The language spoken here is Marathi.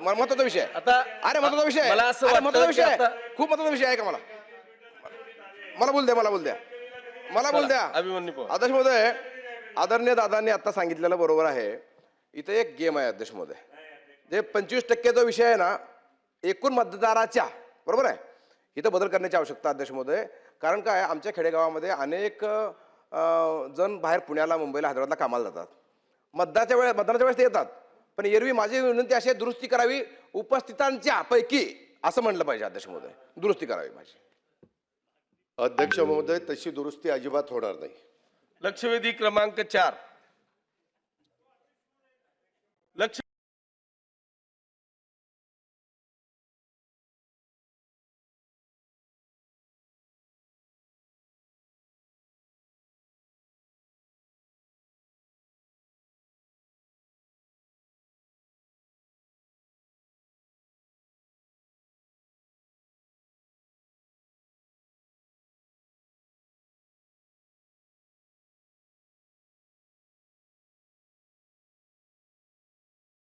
महत्त्वाचा विषय. आता अरे महत्त्वाचा विषय. मला असं अरे वाटतं महत्त्वाचा की विषय आहे. आता- खूप महत्त्वाचा विषय आहे का मला? मला बोल द्या मला बोल द्या. मला बोल द्या. अभिमन्यू पवार. अध्यक्ष महोदय आदरणीय दादांनी आता सांगितलेलं बरोबर आहे. इथे एक गेम आहे अध्यक्ष महोदय. जे पंचवीस टक्के जो विषय आहे ना एकूण मतदाराच्या बरोबर आहे? इथं बदल करण्याची आवश्यकता अध्यक्ष महोदय. कारण काय आमच्या खेडेगावामध्ये अनेक अं, जण बाहेर पुण्याला मुंबईला हैदराबादला कामाला जातात. मतदाच्या वेळेस मतदानाच्या वेळेस ते येतात. पण एरवी माझी विनंती अशी दुरुस्ती करावी. उपस्थितांच्या पैकी असं म्हणलं पाहिजे अध्यक्ष महोदय. दुरुस्ती करावी माझी. अध्यक्ष महोदय तशी दुरुस्ती अजिबात होणार नाही. लक्षवेधी क्रमांक चार.